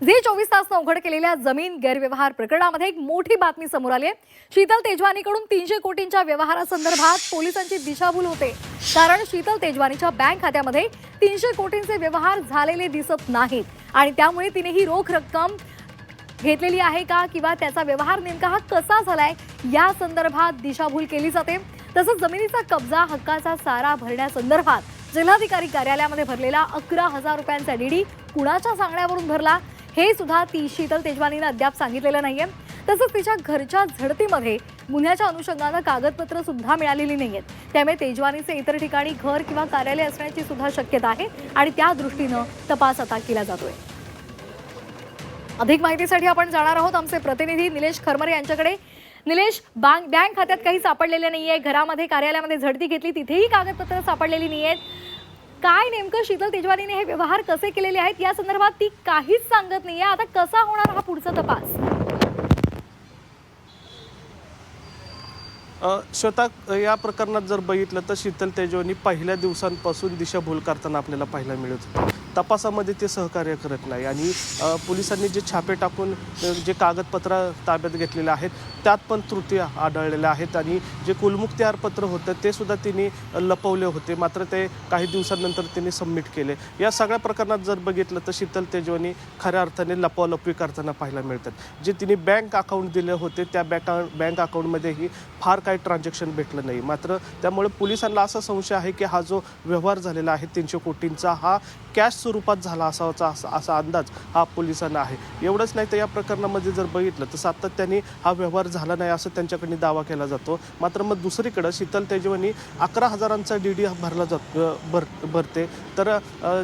Zee चोवीस तासनं उघड केलेल्या जमीन गैरव्यवहार प्रकरणामध्ये एक मोठी बातमी समोर आली आहे. शीतल तेजवानीकडून तीनशे कोटींच्या व्यवहारासंदर्भात पोलिसांची दिशाभूल होते. कारण शीतल तेजवानीच्या बँक खात्यामध्ये तीनशे कोटींचे व्यवहार झालेले दिसत नाहीत. आणि त्यामुळे तिने ही रोख रक्कम घेतलेली आहे का किंवा त्याचा व्यवहार नेमका हा कसा झालाय या संदर्भात दिशाभूल केली जाते. तसंच जमिनीचा कब्जा हक्काचा सारा भरण्यासंदर्भात जिल्हाधिकारी कार्यालयामध्ये भरलेला अकरा हजार रुपयांचा डीडी कुणाच्या सांगण्यावरून भरला? हे सुद्धा ती शीतल तेजवानीनं अद्याप सांगितलेलं नाहीये. तसंच तिच्या घरच्या झडतीमध्ये गुन्ह्याच्या अनुषंगानं कागदपत्र सुद्धा मिळालेली नाहीयेत. त्यामुळे तेजवानीचे इतर ठिकाणी घर किंवा कार्यालय असण्याची सुद्धा शक्यता आहे आणि त्या दृष्टीनं तपास आता केला जातोय. अधिक माहितीसाठी आपण जाणार आहोत आमचे प्रतिनिधी निलेश खरमरे यांच्याकडे. निलेश बँक बँक खात्यात काही सापडलेले नाहीये. घरामध्ये कार्यालयामध्ये झडती घेतली. तिथेही कागदपत्र सापडलेली नाही आहेत काय नेमकं शीतल तेजवानीने हे व्यवहार कसे केलेले आहेत? या संदर्भात ती काहीच सांगत नाही आता कसा होणार हा पुढचा तपास? श्वेता या प्रकरणात जर बघितलं तर शीतल तेजवानी पहिल्या दिवसांपासून दिशाभूल करताना आपल्याला पाहायला मिळत होतं. तपासामध्ये ते सहकार्य करत नाही. आणि पोलिसांनी जे छापे टाकून जे कागदपत्र ताब्यात घेतलेले आहेत त्यात पण त्रुटी आढळलेल्या आहेत. आणि जे कुलमुक्त्यारपत्र होतं ते सुद्धा तिने लपवले होते. मात्र ते काही दिवसांनंतर तिने सबमिट केले. या सगळ्या प्रकरणात जर बघितलं तर शीतल तेजवानी खऱ्या अर्थाने लपवालपवी करताना पाहायला मिळतात. जे तिने बँक अकाउंट दिले होते त्या बँक बँक अकाउंटमध्येही फार काही ट्रान्झॅक्शन भेटलं नाही. मात्र त्यामुळे पोलिसांना असा संशय आहे की हा जो व्यवहार झालेला आहे तीनशे कोटींचा हा कॅश स्वरूपात झाला असावाचा असा असा अंदाज हा पोलिसांना आहे. एवढंच नाही तर या प्रकरणामध्ये जर बघितलं तर सातत्याने हा व्यवहार झाला नाही असं त्यांच्याकडे दावा केला जातो. मात्र मग दुसरीकडं शीतल तेजवानी अकरा हजारांचा डी डी भरला जात भर भरते. तर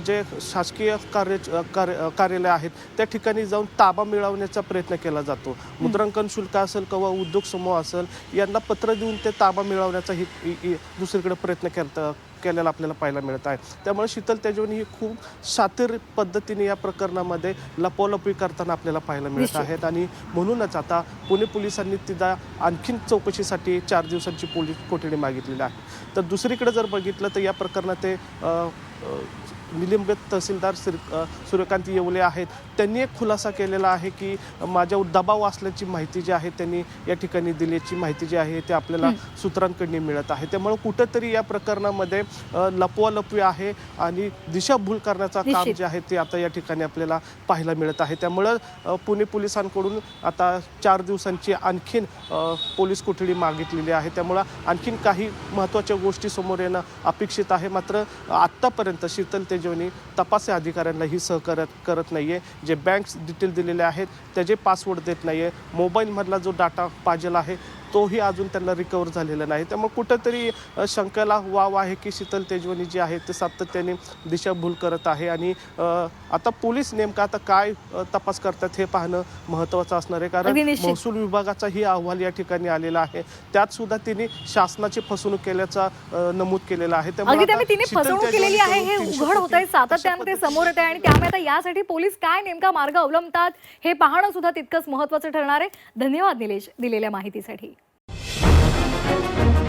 जे शासकीय कार्य कार्य कार्यालय आहेत त्या ठिकाणी जाऊन ताबा मिळवण्याचा प्रयत्न केला जातो. मुद्रांकन शुल्क असेल किंवा उद्योग समूह असेल यांना पत्र देऊन ते ताबा मिळवण्याचा ही दुसरीकडे प्रयत्न केला केलेला आपल्याला पाहायला मिळत आहे. त्यामुळे शीतल तेजवानी ही खूप शातीर पद्धतीने या प्रकरणामध्ये लपवलपवी करताना आपल्याला पाहायला मिळत. आहेत. आणि म्हणूनच आता पुणे पोलिसांनी तिला आणखीन चौकशीसाठी चार दिवसांची पोलीस कोठडी मागितलेली आहे. तर दुसरीकडे जर बघितलं तर या प्रकरणात ते निलंबित तहसीलदार श्री सूर्यकांत येवले आहेत. त्यांनी एक खुलासा केलेला आहे की माझ्यावर दबाव असल्याची माहिती जी आहे त्यांनी या ठिकाणी दिल्याची माहिती जी आहे ते आपल्याला सूत्रांकडून मिळत आहे. त्यामुळे कुठंतरी या प्रकरणामध्ये लपवालपवी आहे आणि दिशाभूल करण्याचा काम. जे आहे ते आता या ठिकाणी आपल्याला पाहायला मिळत आहे. त्यामुळं पुणे पोलिसांकडून आता चार दिवसांची आणखीन पोलीस कोठडी मागितलेली आहे. त्यामुळं आणखीन काही महत्त्वाच्या गोष्टी समोर येणं अपेक्षित आहे. मात्र आत्तापर्यंत शीतल तेजवणी तपास अधिकाऱ्यांना ही सहकार्य करत नाही आहे जे बँक्स डिटेल दिलेले आहेत त्याचे पासवर्ड देत नाही आहे मोबाईलमधला जो डाटा पाहिजेल आहे तोही अजून त्यांना रिकवर झालेला नाही. त्यामुळे कुठंतरी शंकेला वाव आहे की शीतल तेजवानी जी आहे ते सातत्याने दिशाभूल करत आहे. आणि आता पोलीस नेमका आता काय तपास करतात हे पाहणं महत्त्वाचं असणार आहे. कारण. महसूल विभागाचाही अहवाल या ठिकाणी आलेला आहे. त्यात सुद्धा तिने शासनाची फसवणूक केल्याचा नमूद केलेला आहे. त्यामुळे तिने फसवणूक केलेली आहे हे तेजवानीकडून 300 उघड होत आहे सातत्यानं ते समोर येत आहे आणि त्यामुळे आता यासाठी पोलीस काय नेमका मार्ग अवलंबतात हे पाहणं सुद्धा तितकंच महत्वाचं ठरणार आहे. धन्यवाद निलेश दिलेल्या माहितीसाठी. Thank you.